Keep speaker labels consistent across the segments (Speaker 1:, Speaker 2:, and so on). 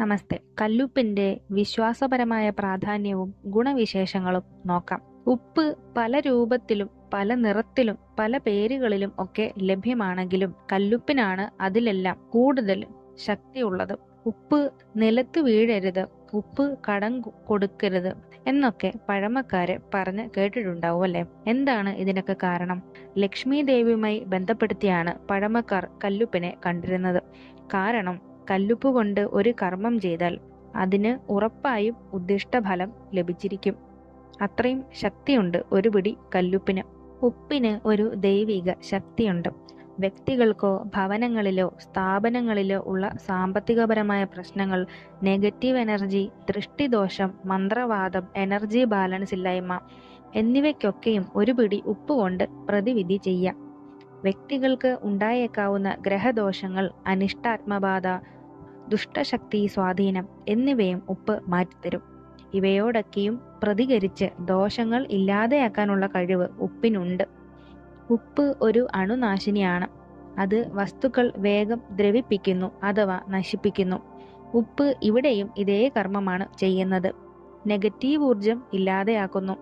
Speaker 1: നമസ്തേ. കല്ലുപ്പിന്റെ വിശ്വാസപരമായ പ്രാധാന്യവും ഗുണവിശേഷങ്ങളും നോക്കാം. ഉപ്പ് പല രൂപത്തിലും പല നിറത്തിലും പല പേരുകളിലും ഒക്കെ ലഭ്യമാണെങ്കിലും കല്ലുപ്പിനാണ് അതിലെല്ലാം കൂടുതൽ ശക്തിയുള്ളത്. ഉപ്പ് നിലത്ത് വീഴരുത് ഉപ്പ് കടം കൊടുക്കരുത് എന്നൊക്കെ പഴമക്കാര് പറഞ്ഞ് കേട്ടിട്ടുണ്ടാവും അല്ലെ? എന്താണ് ഇതിനൊക്കെ കാരണം? ലക്ഷ്മി ദേവിയുമായി ബന്ധപ്പെടുത്തിയാണ് പഴമക്കാർ കല്ലുപ്പിനെ കണ്ടിരുന്നത്. കാരണം കല്ലുപ്പ് കൊണ്ട് ഒരു കർമ്മം ചെയ്താൽ അതിന് ഉറപ്പായും ഉദ്ദിഷ്ടഫലം ലഭിച്ചിരിക്കും. അത്രയും ശക്തിയുണ്ട് ഒരു പിടി കല്ലുപ്പിന്. ഉപ്പിന് ഒരു ദൈവിക ശക്തിയുണ്ട്. വ്യക്തികൾക്കോ ഭവനങ്ങളിലോ സ്ഥാപനങ്ങളിലോ ഉള്ള സാമ്പത്തികപരമായ പ്രശ്നങ്ങൾ നെഗറ്റീവ് എനർജി ദൃഷ്ടിദോഷം മന്ത്രവാദം എനർജി ബാലൻസ് ഇല്ലായ്മ എന്നിവയ്ക്കൊക്കെയും ഒരു പിടി ഉപ്പ് കൊണ്ട് പ്രതിവിധി ചെയ്യാം. വ്യക്തികൾക്ക് ഉണ്ടായേക്കാവുന്ന ഗ്രഹദോഷങ്ങൾ അനിഷ്ടാത്മബാധ ദുഷ്ടശക്തി സ്വാധീനം എന്നിവയും ഉപ്പ് മാറ്റിത്തരും. ഇവയോടൊക്കെയും പ്രതികരിച്ച് ദോഷങ്ങൾ ഇല്ലാതെയാക്കാനുള്ള കഴിവ് ഉപ്പിനുണ്ട്. ഉപ്പ് ഒരു അണുനാശിനിയാണ്. അത് വസ്തുക്കൾ വേഗം ദ്രവിപ്പിക്കുന്നു അഥവാ നശിപ്പിക്കുന്നു. ഉപ്പ് ഇവിടെയും ഇതേ കർമ്മമാണ് ചെയ്യുന്നത്. നെഗറ്റീവ് ഊർജം ഇല്ലാതെയാക്കുന്നു.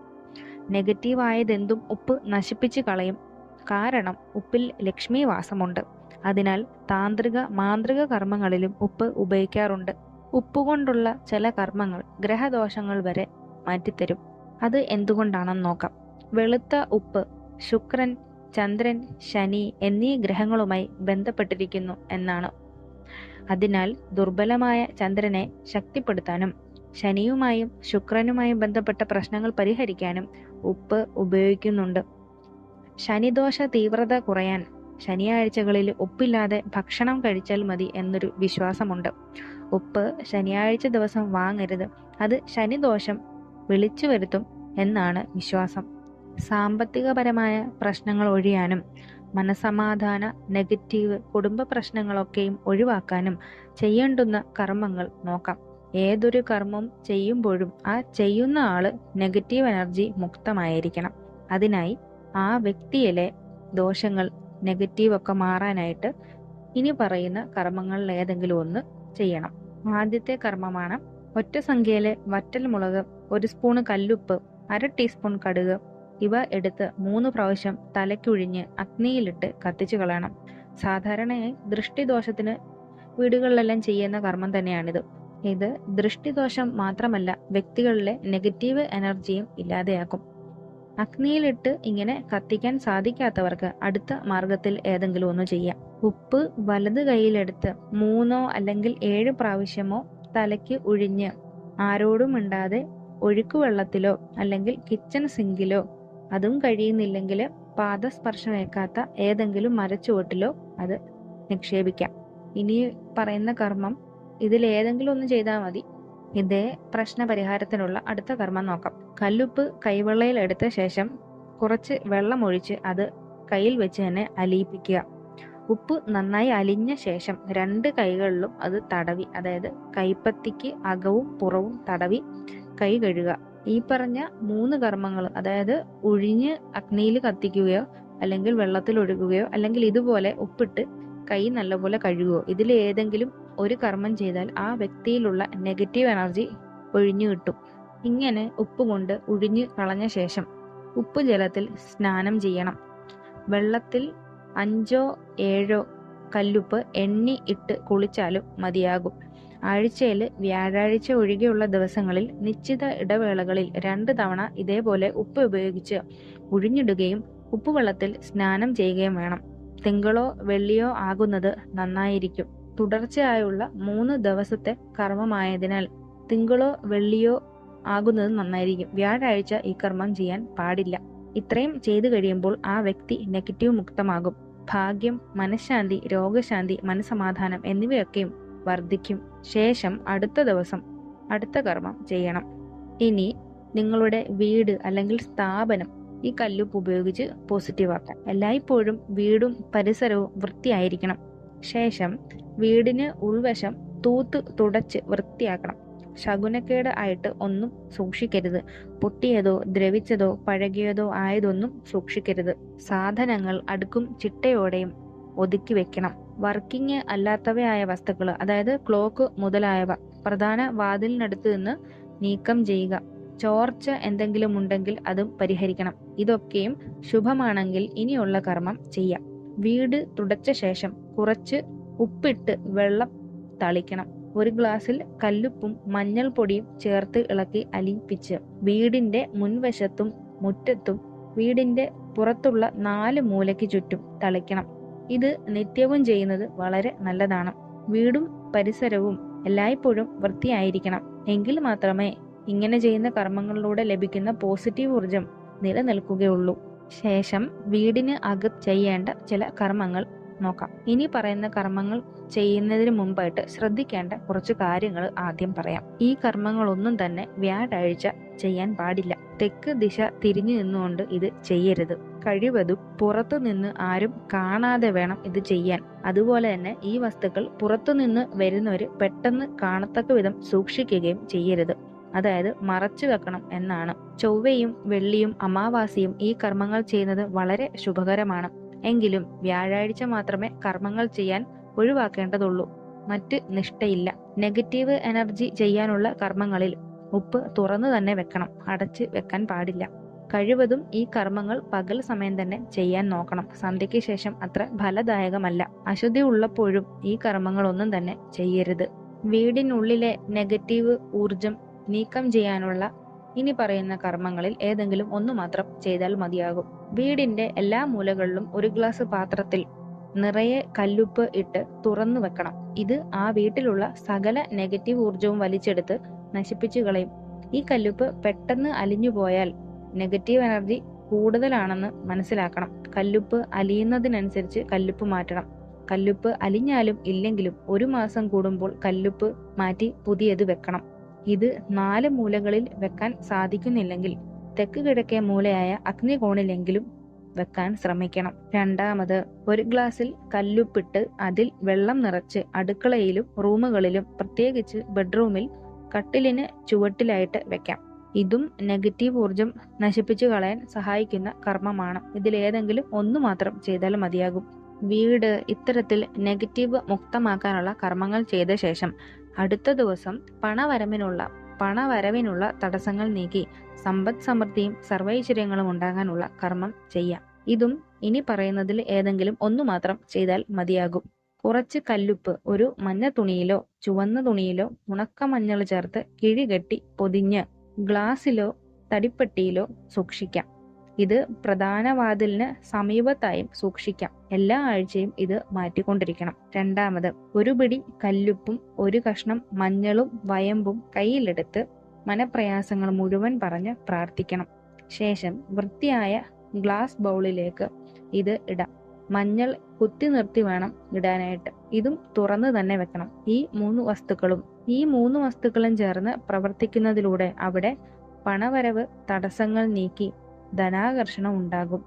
Speaker 1: നെഗറ്റീവായതെന്തും ഉപ്പ് നശിപ്പിച്ചു കളയും. കാരണം ഉപ്പിൽ ലക്ഷ്മി വാസമുണ്ട് അതിനാൽ താന്ത്രിക മാന്ത്രിക കർമ്മങ്ങളിലും ഉപ്പ് ഉപയോഗിക്കാറുണ്ട്. ഉപ്പുകൊണ്ടുള്ള ചില കർമ്മങ്ങൾ ഗ്രഹദോഷങ്ങൾ വരെ മാറ്റിത്തരും. അത് എന്തുകൊണ്ടാണെന്ന് നോക്കാം. വെളുത്ത ഉപ്പ് ശുക്രൻ ചന്ദ്രൻ ശനി എന്നീ ഗ്രഹങ്ങളുമായി ബന്ധപ്പെട്ടിരിക്കുന്നു എന്നാണ്. അതിനാൽ ദുർബലമായ ചന്ദ്രനെ ശക്തിപ്പെടുത്താനും ശനിയുമായും ശുക്രനുമായും ബന്ധപ്പെട്ട പ്രശ്നങ്ങൾ പരിഹരിക്കാനും ഉപ്പ് ഉപയോഗിക്കുന്നുണ്ട്. ശനിദോഷ തീവ്രത കുറയാൻ ശനിയാഴ്ചകളിൽ ഉപ്പില്ലാതെ ഭക്ഷണം കഴിച്ചാൽ മതി എന്നൊരു വിശ്വാസമുണ്ട്. ഉപ്പ് ശനിയാഴ്ച ദിവസം വാങ്ങരുത്. അത് ശനിദോഷം വിളിച്ചു വരുത്തും എന്നാണ് വിശ്വാസം. സാമ്പത്തികപരമായ പ്രശ്നങ്ങൾ ഒഴിയാനും മനസമാധാന നെഗറ്റീവ് കുടുംബ പ്രശ്നങ്ങളൊക്കെയും ഒഴിവാക്കാനും ചെയ്യേണ്ടുന്ന കർമ്മങ്ങൾ നോക്കാം. ഏതൊരു കർമ്മം ചെയ്യുമ്പോഴും ആ ചെയ്യുന്ന ആൾ നെഗറ്റീവ് എനർജി മുക്തമായിരിക്കണം. അതിനായി ആ വ്യക്തിയിലെ ദോഷങ്ങൾ നെഗറ്റീവ് ഒക്കെ മാറാനായിട്ട് ഇനി പറയുന്ന കർമ്മങ്ങളിൽ ഏതെങ്കിലും ഒന്ന് ചെയ്യണം. ആദ്യത്തെ കർമ്മമാണ് ഒറ്റ സംഖ്യയിലെ വറ്റൽ മുളക് ഒരു സ്പൂണ് കല്ലുപ്പ് അര ടീസ്പൂൺ കടുക് ഇവ എടുത്ത് മൂന്ന് പ്രാവശ്യം തലയ്ക്കുഴിഞ്ഞ് അഗ്നിയിലിട്ട് കത്തിച്ചു കളയണം. സാധാരണയായി ദൃഷ്ടിദോഷത്തിന് വീടുകളിലെല്ലാം ചെയ്യുന്ന കർമ്മം തന്നെയാണിത്. ഇത് ദൃഷ്ടിദോഷം മാത്രമല്ല വ്യക്തികളിലെ നെഗറ്റീവ് എനർജിയും ഇല്ലാതെയാക്കും. അഗ്നിയിലിട്ട് ഇങ്ങനെ കത്തിക്കാൻ സാധിക്കാത്തവർക്ക് അടുത്ത മാർഗത്തിൽ ഏതെങ്കിലും ഒന്ന് ചെയ്യാം. ഉപ്പ് വലത് കൈയിലെടുത്ത് മൂന്നോ അല്ലെങ്കിൽ ഏഴ് പ്രാവശ്യമോ തലയ്ക്ക് ഉഴിഞ്ഞ് ആരോടും മിണ്ടാതെ ഒഴുക്കുവെള്ളത്തിലോ അല്ലെങ്കിൽ കിച്ചൺ സിങ്കിലോ അതും കഴിയുന്നില്ലെങ്കിൽ പാദസ്പർശമേക്കാത്ത ഏതെങ്കിലും മരച്ചുവട്ടിലോ അത് നിക്ഷേപിക്കാം. ഇനി പറയുന്ന കർമ്മം ഇതിൽ ഏതെങ്കിലും ഒന്ന് ചെയ്താൽ മതി. ഇതേ പ്രശ്നപരിഹാരത്തിനുള്ള അടുത്ത കർമ്മം നോക്കാം. കല്ലുപ്പ് കൈവെള്ളയിൽ എടുത്ത ശേഷം കുറച്ച് വെള്ളം ഒഴിച്ച് അത് കയ്യിൽ വെച്ച് തന്നെ അലിയിപ്പിക്കുക. ഉപ്പ് നന്നായി അലിഞ്ഞ ശേഷം രണ്ട് കൈകളിലും അത് തടവി അതായത് കൈപ്പത്തിക്ക് അകവും പുറവും തടവി കൈ കഴുകുക. ഈ പറഞ്ഞ മൂന്ന് കർമ്മങ്ങൾ അതായത് ഉഴിഞ്ഞ് അഗ്നിയിൽ കത്തിക്കുകയോ അല്ലെങ്കിൽ വെള്ളത്തിൽ ഒഴുകുകയോ അല്ലെങ്കിൽ ഇതുപോലെ ഉപ്പിട്ട് കൈ നല്ലപോലെ കഴുകുകയോ ഇതിൽ ഏതെങ്കിലും ഒരു കർമ്മം ചെയ്താൽ ആ വ്യക്തിയിലുള്ള നെഗറ്റീവ് എനർജി ഒഴിഞ്ഞു കിട്ടും. ഇങ്ങനെ ഉപ്പ് കൊണ്ട് ഉഴിഞ്ഞു കളഞ്ഞ ശേഷം ഉപ്പ് ജലത്തിൽ സ്നാനം ചെയ്യണം. വെള്ളത്തിൽ അഞ്ചോ ഏഴോ കല്ലുപ്പ് എണ്ണി ഇട്ട് കുളിച്ചാലും മതിയാകും. ആഴ്ചയിൽ വ്യാഴാഴ്ച ഒഴികെയുള്ള ദിവസങ്ങളിൽ നിശ്ചിത ഇടവേളകളിൽ രണ്ട് തവണ ഇതേപോലെ ഉപ്പ് ഉപയോഗിച്ച് ഉഴിഞ്ഞിടുകയും ഉപ്പുവെള്ളത്തിൽ സ്നാനം ചെയ്യുകയും വേണം. തിങ്കളോ വെള്ളിയോ ആകുന്നത് നന്നായിരിക്കും. തുടർച്ചയായുള്ള മൂന്ന് ദിവസത്തെ കർമ്മമായതിനാൽ തിങ്കളോ വെള്ളിയോ ആകുന്നത് നന്നായിരിക്കും. വ്യാഴാഴ്ച ഈ കർമ്മം ചെയ്യാൻ പാടില്ല. ഇത്രയും ചെയ്തു കഴിയുമ്പോൾ ആ വ്യക്തി നെഗറ്റീവ് മുക്തമാകും. ഭാഗ്യം മനഃശാന്തി രോഗശാന്തി മനസമാധാനം എന്നിവയൊക്കെയും വർദ്ധിക്കും. ശേഷം അടുത്ത ദിവസം അടുത്ത കർമ്മം ചെയ്യണം. ഇനി നിങ്ങളുടെ വീട് അല്ലെങ്കിൽ സ്ഥാപനം ഈ കല്ലുപ്പ് ഉപയോഗിച്ച് പോസിറ്റീവ് ആക്കാം. എല്ലായ്പ്പോഴും വീടും പരിസരവും വൃത്തിയായിരിക്കണം. ശേഷം വീടിന് ഉൾവശം തൂത്ത് തുടച്ച് വൃത്തിയാക്കണം. ശകുനക്കേട് ആയിട്ട് ഒന്നും സൂക്ഷിക്കരുത്. പൊട്ടിയതോ ദ്രവിച്ചതോ പഴകിയതോ ആയതൊന്നും സൂക്ഷിക്കരുത്. സാധനങ്ങൾ അടുക്കും ചിട്ടയോടെയും ഒതുക്കി വെക്കണം. വർക്കിംഗ് അല്ലാത്തവയായ വസ്തുക്കൾ അതായത് ക്ലോക്ക് മുതലായവ പ്രധാന വാതിലിനടുത്ത് നിന്ന് നീക്കം ചെയ്യുക. ചോർച്ച എന്തെങ്കിലും ഉണ്ടെങ്കിൽ അതും പരിഹരിക്കണം. ഇതൊക്കെയും ശുഭമാണെങ്കിൽ ഇനിയുള്ള കർമ്മം ചെയ്യാം. വീട് തുടച്ച ശേഷം കുറച്ച് ഉപ്പിട്ട് വെള്ളം തളിക്കണം. ഒരു ഗ്ലാസ്സിൽ കല്ലുപ്പും മഞ്ഞൾപ്പൊടിയും ചേർത്ത് ഇളക്കി അലിയിപ്പിച്ച് വീടിന്റെ മുൻവശത്തും മുറ്റത്തും വീടിന്റെ പുറത്തുള്ള നാല് മൂലയ്ക്ക് ചുറ്റും തളിക്കണം. ഇത് നിത്യവും ചെയ്യുന്നത് വളരെ നല്ലതാണ്. വീടും പരിസരവും എല്ലായ്പ്പോഴും വൃത്തിയായിരിക്കണം. എങ്കിൽ മാത്രമേ ഇങ്ങനെ ചെയ്യുന്ന കർമ്മങ്ങളിലൂടെ ലഭിക്കുന്ന പോസിറ്റീവ് ഊർജം നിലനിൽക്കുകയുള്ളൂ. ശേഷം വീടിന് അകത്ത് ചെയ്യേണ്ട ചില കർമ്മങ്ങൾ നോക്കാം. ഇനി പറയുന്ന കർമ്മങ്ങൾ ചെയ്യുന്നതിന് മുമ്പായിട്ട് ശ്രദ്ധിക്കേണ്ട കുറച്ച് കാര്യങ്ങൾ ആദ്യം പറയാം. ഈ കർമ്മങ്ങളൊന്നും തന്നെ വ്യാഴാഴ്ച ചെയ്യാൻ പാടില്ല. തെക്ക് ദിശ തിരിഞ്ഞു നിന്നുകൊണ്ട് ഇത് ചെയ്യരുത്. കഴിവതും പുറത്തു നിന്ന് ആരും കാണാതെ വേണം ഇത് ചെയ്യാൻ. അതുപോലെ തന്നെ ഈ വസ്തുക്കൾ പുറത്തുനിന്ന് വരുന്നവര് പെട്ടെന്ന് കാണത്തക്ക വിധം സൂക്ഷിക്കുകയും ചെയ്യരുത്. അതായത് മറച്ചു വെക്കണം എന്നാണ്. ചൊവ്വയും വെള്ളിയും അമാവാസിയും ഈ കർമ്മങ്ങൾ ചെയ്യുന്നത് വളരെ ശുഭകരമാണ്. എങ്കിലും വ്യാഴാഴ്ച മാത്രമേ കർമ്മങ്ങൾ ചെയ്യാൻ ഒഴിവാക്കേണ്ടതുള്ളൂ. മറ്റ് നിഷ്ഠയില്ല. നെഗറ്റീവ് എനർജി ചെയ്യാനുള്ള കർമ്മങ്ങളിൽ ഉപ്പ് തുറന്നു തന്നെ വെക്കണം. അടച്ച് വെക്കാൻ പാടില്ല. കഴിവതും ഈ കർമ്മങ്ങൾ പകൽ സമയം തന്നെ ചെയ്യാൻ നോക്കണം. സന്ധ്യയ്ക്ക് ശേഷം അത്ര ഫലദായകമല്ല. അശുദ്ധി ഉള്ളപ്പോഴും ഈ കർമ്മങ്ങളൊന്നും തന്നെ ചെയ്യരുത്. വീടിനുള്ളിലെ നെഗറ്റീവ് ഊർജം നീക്കം ചെയ്യാനുള്ള ഇനി പറയുന്ന കർമ്മങ്ങളിൽ ഏതെങ്കിലും ഒന്നു മാത്രം ചെയ്താൽ മതിയാകും. വീടിന്റെ എല്ലാ മൂലകളിലും ഒരു ഗ്ലാസ് പാത്രത്തിൽ നിറയെ കല്ലുപ്പ് ഇട്ട് തുറന്നു വെക്കണം. ഇത് ആ വീട്ടിലുള്ള സകല നെഗറ്റീവ് ഊർജവും വലിച്ചെടുത്ത് നശിപ്പിച്ചു കളയും. ഈ കല്ലുപ്പ് പെട്ടെന്ന് അലിഞ്ഞു പോയാൽ നെഗറ്റീവ് എനർജി കൂടുതലാണെന്ന് മനസ്സിലാക്കണം. കല്ലുപ്പ് അലിയുന്നതിനനുസരിച്ച് കല്ലുപ്പ് മാറ്റണം. കല്ലുപ്പ് അലിഞ്ഞാലും ഇല്ലെങ്കിലും ഒരു മാസം കൂടുമ്പോൾ കല്ലുപ്പ് മാറ്റി പുതിയത് വെക്കണം. ഇത് നാല് മൂലകളിൽ വെക്കാൻ സാധിക്കുന്നില്ലെങ്കിൽ തെക്ക് കിഴക്കേ മൂലയായ അഗ്നികോണിലെങ്കിലും വെക്കാൻ ശ്രമിക്കണം. രണ്ടാമത് ഒരു ഗ്ലാസ്സിൽ കല്ലുപ്പിട്ട് അതിൽ വെള്ളം നിറച്ച് അടുക്കളയിലും റൂമുകളിലും പ്രത്യേകിച്ച് ബെഡ്റൂമിൽ കട്ടിലിന് ചുവട്ടിലായിട്ട് വെക്കാം. ഇതും നെഗറ്റീവ് ഊർജം നശിപ്പിച്ചു കളയാൻ സഹായിക്കുന്ന കർമ്മമാണ്. ഇതിലേതെങ്കിലും ഒന്നു മാത്രം ചെയ്താൽ മതിയാകും. വീട് ഇത്തരത്തിൽ നെഗറ്റീവ് മുക്തമാക്കാനുള്ള കർമ്മങ്ങൾ ചെയ്ത ശേഷം അടുത്ത ദിവസം പണവരവിനുള്ള പണവരവിനുള്ള തടസ്സങ്ങൾ നീക്കി സമ്പദ് സമൃദ്ധിയും സർവൈശ്വര്യങ്ങളും ഉണ്ടാകാനുള്ള കർമ്മം ചെയ്യാം. ഇതും ഇനി പറയുന്നതിൽ ഏതെങ്കിലും ഒന്നു മാത്രം ചെയ്താൽ മതിയാകും. കുറച്ച് കല്ലുപ്പ് ഒരു മഞ്ഞ തുണിയിലോ ചുവന്ന തുണിയിലോ ഉണക്ക മഞ്ഞൾ ചേർത്ത് കിഴികെട്ടി പൊതിഞ്ഞ് ഗ്ലാസ്സിലോ തടിപ്പെട്ടിയിലോ സൂക്ഷിക്കാം. ഇത് പ്രധാന വാതിലിന് സമീപത്തായും സൂക്ഷിക്കാം. എല്ലാ ആഴ്ചയും ഇത് മാറ്റിക്കൊണ്ടിരിക്കണം. രണ്ടാമത് ഒരു പിടി കല്ലുപ്പും ഒരു കഷ്ണം മഞ്ഞളും വയമ്പും കയ്യിലെടുത്ത് മനപ്രയാസങ്ങൾ മുഴുവൻ പറഞ്ഞ് പ്രാർത്ഥിക്കണം. ശേഷം വൃത്തിയായ ഗ്ലാസ് ബൗളിലേക്ക് ഇത് ഇടാം. മഞ്ഞൾ കുത്തി നിർത്തി വേണം ഇടാനായിട്ട്. ഇതും തുറന്നു തന്നെ വെക്കണം. ഈ മൂന്ന് വസ്തുക്കളും ഈ മൂന്ന് വസ്തുക്കളും ചേർന്ന് പ്രവർത്തിക്കുന്നതിലൂടെ അവിടെ പണവരവ് തടസ്സങ്ങൾ നീക്കി ധനാകർഷണം ഉണ്ടാകും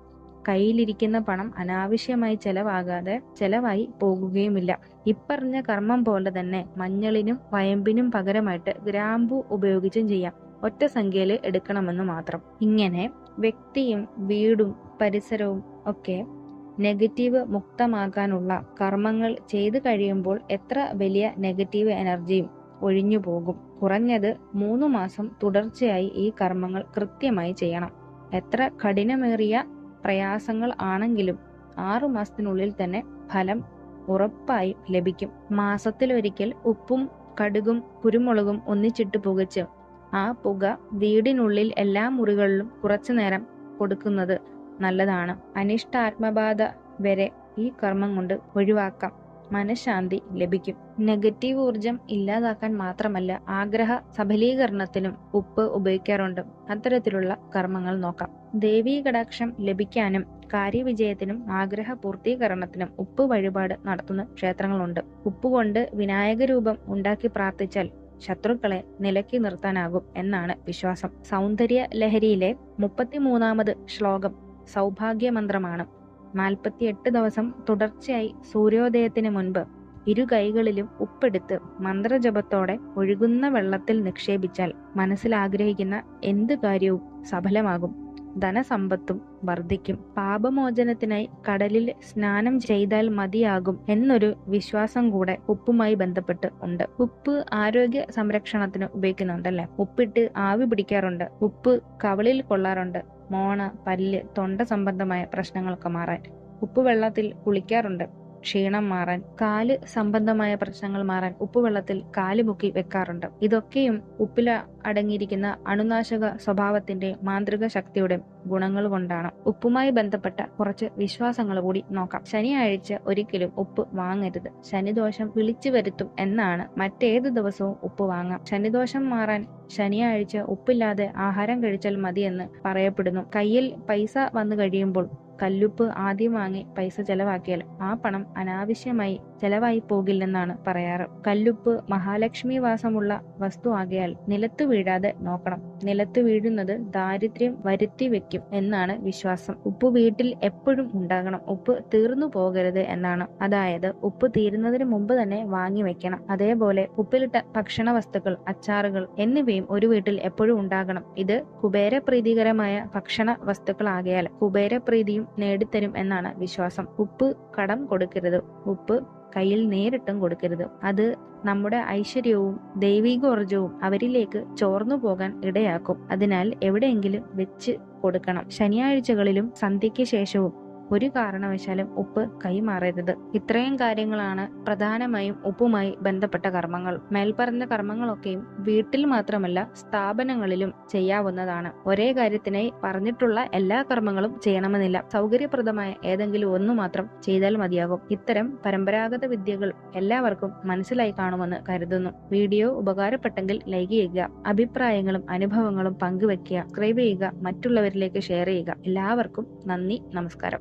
Speaker 1: കയ്യിലിരിക്കുന്ന പണം അനാവശ്യമായി ചെലവാകാതെ ചെലവായി പോകുകയുമില്ല. ഇപ്പറഞ്ഞ കർമ്മം പോലെ തന്നെ മഞ്ഞളിനും വയമ്പിനും പകരമായിട്ട് ഗ്രാമ്പു ഉപയോഗിച്ചും ചെയ്യാം. ഒറ്റ സംഖ്യയിൽ എടുക്കണമെന്ന് മാത്രം. ഇങ്ങനെ വ്യക്തിയും വീടും പരിസരവും ഒക്കെ നെഗറ്റീവ് മുക്തമാക്കാനുള്ള കർമ്മങ്ങൾ ചെയ്തു കഴിയുമ്പോൾ എത്ര വലിയ നെഗറ്റീവ് എനർജിയും ഒഴിഞ്ഞു പോകും കുറഞ്ഞത് മൂന്ന് മാസം തുടർച്ചയായി ഈ കർമ്മങ്ങൾ കൃത്യമായി ചെയ്യണം. എത്ര കഠിനമേറിയ പ്രയാസങ്ങൾ ആണെങ്കിലും ആറു മാസത്തിനുള്ളിൽ തന്നെ ഫലം ഉറപ്പായി ലഭിക്കും. മാസത്തിലൊരിക്കൽ ഉപ്പും കടുകും കുരുമുളകും ഒന്നിച്ചിട്ട് പുകച്ച് ആ പുക വീടിനുള്ളിൽ എല്ലാ മുറികളിലും കുറച്ചു നേരം കൊടുക്കുന്നത് നല്ലതാണ്. അനിഷ്ടാത്മബാധ വരെ ഈ കർമ്മം കൊണ്ട് ഒഴിവാക്കാം. മനഃശാന്തി ലഭിക്കും. നെഗറ്റീവ് ഊർജം ഇല്ലാതാക്കാൻ മാത്രമല്ല ആഗ്രഹ സഫലീകരണത്തിനും ഉപ്പ് ഉപയോഗിക്കാറുണ്ട്. അത്തരത്തിലുള്ള കർമ്മങ്ങൾ നോക്കാം. ദേവീ കടാക്ഷം ലഭിക്കാനും കാര്യവിജയത്തിനും ആഗ്രഹ പൂർത്തീകരണത്തിനും ഉപ്പ് വഴിപാട് നടത്തുന്ന ക്ഷേത്രങ്ങളുണ്ട്. ഉപ്പുകൊണ്ട് വിനായക രൂപം ഉണ്ടാക്കി പ്രാർത്ഥിച്ചാൽ ശത്രുക്കളെ നിലക്കി നിർത്താനാകും എന്നാണ് വിശ്വാസം. സൗന്ദര്യ ലഹരിയിലെ മുപ്പത്തിമൂന്നാമത് ശ്ലോകം സൗഭാഗ്യ മന്ത്രമാണ് നാൽപ്പത്തിയെട്ട് ദിവസം തുടർച്ചയായി സൂര്യോദയത്തിന് മുൻപ് ഇരു കൈകളിലും ഉപ്പെടുത്ത് മന്ത്രജപത്തോടെ ഒഴുകുന്ന വെള്ളത്തിൽ നിക്ഷേപിച്ചാൽ മനസ്സിൽ ആഗ്രഹിക്കുന്ന എന്ത് കാര്യവും സഫലമാകും. ധനസമ്പത്തും വർദ്ധിക്കും. പാപമോചനത്തിനായി കടലിൽ സ്നാനം ചെയ്താൽ മതിയാകും എന്നൊരു വിശ്വാസം കൂടെ ഉപ്പുമായി ബന്ധപ്പെട്ട് ഉണ്ട്. ഉപ്പ് ആരോഗ്യ സംരക്ഷണത്തിന് ഉപയോഗിക്കുന്നുണ്ടല്ലേ? ഉപ്പിട്ട് ആവി പിടിക്കാറുണ്ട്. ഉപ്പ് കവളിൽ കൊള്ളാറുണ്ട്. മോണ പല്ല് തൊണ്ട സംബന്ധമായ പ്രശ്നങ്ങളൊക്കെ മാറാൻ. ഉപ്പ് വെള്ളത്തിൽ കുളിക്കാറുണ്ട്. ക്ഷീണം മാറാൻ കാൽ സംബന്ധമായ പ്രശ്നങ്ങൾ മാറാൻ ഉപ്പുവെള്ളത്തിൽ കാൽ മുക്കി വെക്കാറുണ്ട്. ഇതൊക്കെയും ഉപ്പില അടങ്ങിയിരിക്കുന്ന അണുനാശക സ്വഭാവത്തിന്റെ മാന്ത്രിക ശക്തിയുടെ ഗുണങ്ങൾ കൊണ്ടാണ്. ഉപ്പുമായി ബന്ധപ്പെട്ട കുറച്ച് വിശ്വാസങ്ങൾ കൂടി നോക്കാം. ശനിയാഴ്ച ഒരിക്കലും ഉപ്പ് വാങ്ങരുത്. ശനിദോഷം വിളിച്ചു വരുത്തും എന്നാണ് മറ്റേത് ദിവസവും ഉപ്പ് വാങ്ങാം. ശനിദോഷം മാറാൻ ശനിയാഴ്ച ഉപ്പില്ലാതെ ആഹാരം കഴിച്ചാൽ മതിയെന്ന് പറയപ്പെടുന്നു. കയ്യിൽ പൈസ വന്നു കഴിയുമ്പോൾ കല്ലുപ്പ് ആദ്യം വാങ്ങി പൈസ ചെലവാക്കിയാൽ ആ പണം അനാവശ്യമായി ചെലവായി പോകില്ലെന്നാണ് പറയാറ്. കല്ലുപ്പ് മഹാലക്ഷ്മി വാസമുള്ള വസ്തു ആകയാൽ നിലത്തു വീഴാതെ നോക്കണം. നിലത്തു വീഴുന്നത് ദാരിദ്ര്യം വരുത്തി വെക്കും എന്നാണ് വിശ്വാസം. ഉപ്പ് വീട്ടിൽ എപ്പോഴും ഉണ്ടാകണം. ഉപ്പ് തീർന്നു പോകരുത് എന്നാണ്. അതായത് ഉപ്പ് തീരുന്നതിന് മുമ്പ് തന്നെ വാങ്ങി വെക്കണം. അതേപോലെ ഉപ്പിലിട്ട ഭക്ഷണ വസ്തുക്കൾ അച്ചാറുകൾ എന്നിവയും ഒരു വീട്ടിൽ എപ്പോഴും ഉണ്ടാകണം. ഇത് കുബേരപ്രീതികരമായ ഭക്ഷണ വസ്തുക്കളാകയാൽ കുബേരപ്രീതിയും നേടിത്തരും എന്നാണ് വിശ്വാസം. ഉപ്പ് കടം കൊടുക്കരുത്. ഉപ്പ് കയ്യിൽ നേരിട്ടും കൊടുക്കരുത്. അത് നമ്മുടെ ഐശ്വര്യവും ദൈവികോർജവും അവരിലേക്ക് ചോർന്നു പോകാൻ ഇടയാക്കും. അതിനാൽ എവിടെയെങ്കിലും വെച്ച് കൊടുക്കണം. ശനിയാഴ്ചകളിലും സന്ധ്യയ്ക്ക് ശേഷവും ഒരു കാരണവശാലും ഉപ്പ് കൈമാറരുത്. ഇത്രയും കാര്യങ്ങളാണ് പ്രധാനമായും ഉപ്പുമായി ബന്ധപ്പെട്ട കർമ്മങ്ങൾ. മേൽപ്പറഞ്ഞ കർമ്മങ്ങളൊക്കെയും വീട്ടിൽ മാത്രമല്ല സ്ഥാപനങ്ങളിലും ചെയ്യാവുന്നതാണ്. ഒരേ കാര്യത്തിനായി പറഞ്ഞിട്ടുള്ള എല്ലാ കർമ്മങ്ങളും ചെയ്യണമെന്നില്ല. സൗകര്യപ്രദമായ ഏതെങ്കിലും ഒന്നു മാത്രം ചെയ്താൽ മതിയാകും. ഇത്തരം പരമ്പരാഗത വിദ്യകൾ എല്ലാവർക്കും മനസ്സിലായി കാണുമെന്ന് കരുതുന്നു. വീഡിയോ ഉപകാരപ്പെട്ടെങ്കിൽ ലൈക്ക് ചെയ്യുക അഭിപ്രായങ്ങളും അനുഭവങ്ങളും പങ്കുവെക്കുക സബ്സ്ക്രൈബ് ചെയ്യുക മറ്റുള്ളവരിലേക്ക് ഷെയർ ചെയ്യുക. എല്ലാവർക്കും നന്ദി നമസ്കാരം.